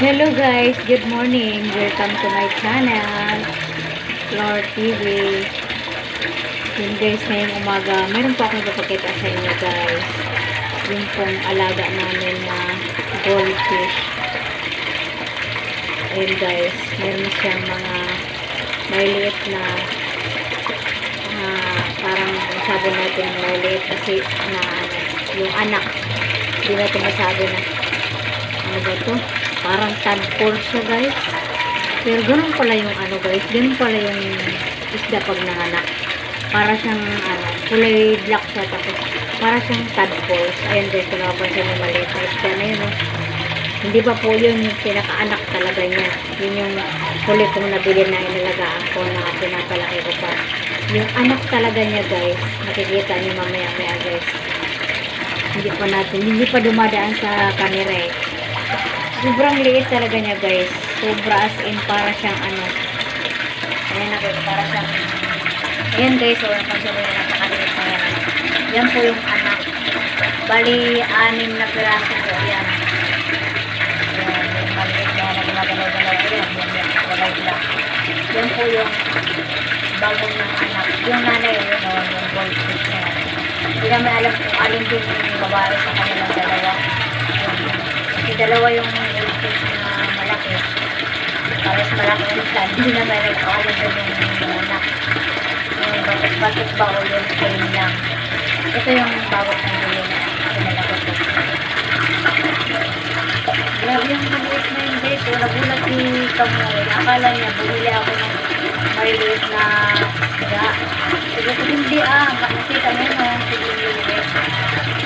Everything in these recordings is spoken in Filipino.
Hello guys, good morning. Welcome to my channel, Lord TV. Yun guys, ngayong umaga, meron po akong papakita sa inyo guys. Yung pong alaga namin na goldfish. Ayun guys, meron siyang mga maliliit na ah, parang masabi natin maliliit kasi na ano, yung anak. Hindi natin masabi na ano ba to? Parang tadpole siya guys. Pero ganun pala yung ano guys. Ganun pala yung isda pag nanganak. Para siyang ano, kulay black siya tapos para siyang tadpoles. Ayan guys, kung nakapansin mo maliit na isda na yun. Oh. Hindi pa po yun yung pinakaanak talaga niya. Yun yung huli kong nabili na inalagaan ko na pinapalaki ko pa. Yung anak talaga niya guys, makikita niyo mamaya maya guys. Hindi pa natin, hindi pa dumadaan sa camera eh. Sobrang liit talaga niya guys. Sobra as in para siyang ano. Ayan na guys, para siyang Ayan guys, so napansin mo yung napakaliit na yan. Yan po yung anak. Bali, anim na piraso po. Ayan. Ayan, yung na na gumagalaw-galaw. Ayan, yan, yan, galaw lang. Yan po yung bagong ng anak. Yung nanay, yun, oh, yung goldfish na yan. Hindi namin alam kung alin din yung babae sa kanilang dalawa. Ayan. Kasi dalawa yung na. Pares malaki yung isa. Hindi naman alam kung alin din yung anak. Yung batik-batik ba o yung plain lang. Ito yung bago kong bili na pinalaki ko. Grabe yung maliit na yung guys. So, nagulat si Kamoy. Akala niya, bumili ako ng maliit na isda. Sabi ko, hindi ah. Nakita mo yun, oh.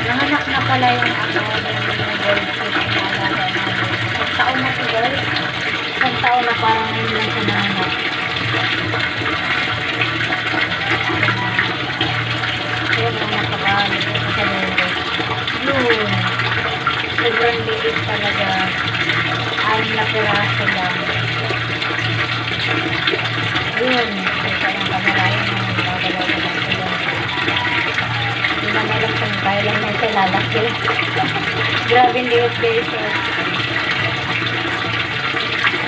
Nanganak na pala yung ano, yung goldfish na alaga namin. Isang taon na to guys. Isang taon na parang lang. Yun ang napakaano ko sa kanila. Sobrang liit talaga. Anim na piraso lang. Yun. Ito yung kamalayan ng lang sila. Hindi na meron kung kailan na ito lalaki. Grabe liit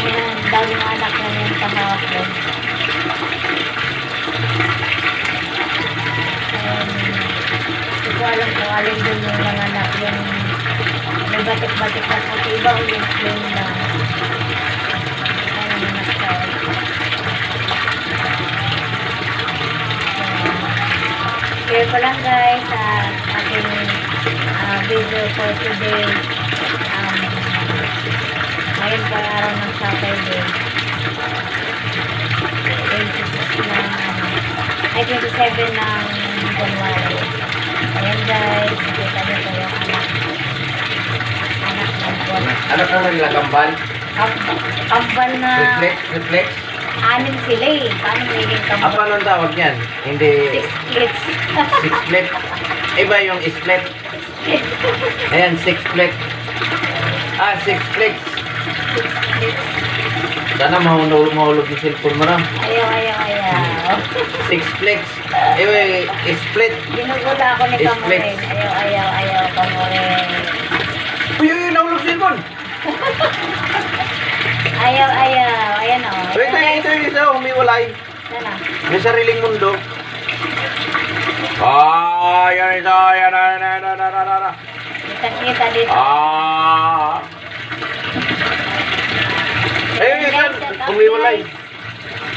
eh. Ayan, bagong anak na yung kahapon. Um, hindi ko alam kung alin din yung mga anak yung may batik-batik na puti. Iba o yung plain mas tawag. Share ko lang guys sa aking ah, video for today. Um, ngayon po ay araw ng Saturday. 26 ng ano, ay 27 ng January. Ayan guys, nakita niyo po yung anak. Anak ng buwan. Ano po nila kambal? Kambal na Reflex? Reflex? anim sila eh. Paano magiging Apa kambal? anong tawag niyan? Hindi Six splits. six split. Iba yung split. Ayan, six split. Ah, six split. Six splits. Sana mahulog, mahulog yung cellphone mo na. Ayaw, ayaw, ayaw. Six split. Eh, split. Ginugula ako ni Split. Kamurin. Ayaw, ayaw, ayaw, Kamurin. Uy, uy, nahulog cellphone. Ayaw, ayaw. Ayan o. Ito, ito, ito, ito, ito, humiwalay. Sana. May sariling mundo. Ah, yan ito, yan, yan, yan, yan, yan, yan, yan. Kita-kita dito. Ah. Ayun, yun, yun. Umiwalay.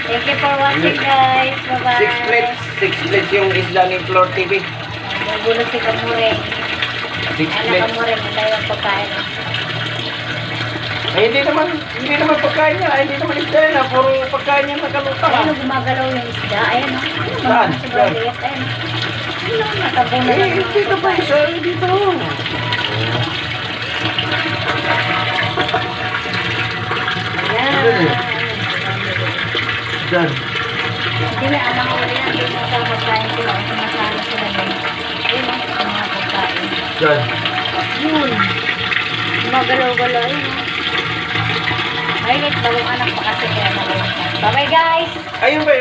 Thank you for watching guys. Bye-bye. Six plates. Six plates yung isla ni Floor TV. Nagulo si Kamurin. Six Ano plates. Kamurin? Ito yung pagkain. Ay, hindi naman, hindi naman pagkain niya. Ay, hindi naman isda yan. ah. Puro pagkain niya nakalutang. Ayun, ah. gumagalaw yung isda. Ayan o. Saan? Sobrang liit. Ayan. Ano, nakabuno lang. Eh, dito pa isa. Dito. Ayan. Diyan. Hindi na, alam ko rin. Hindi na sa pagkain sila. Sumasama sila din. Ayun o. Ang mga pagkain. Diyan. Yun. Gumagalaw-galaw. Ayun o. Mahilit, bagong anak pa kasi kaya nagawin Bye-bye guys! Ayun ba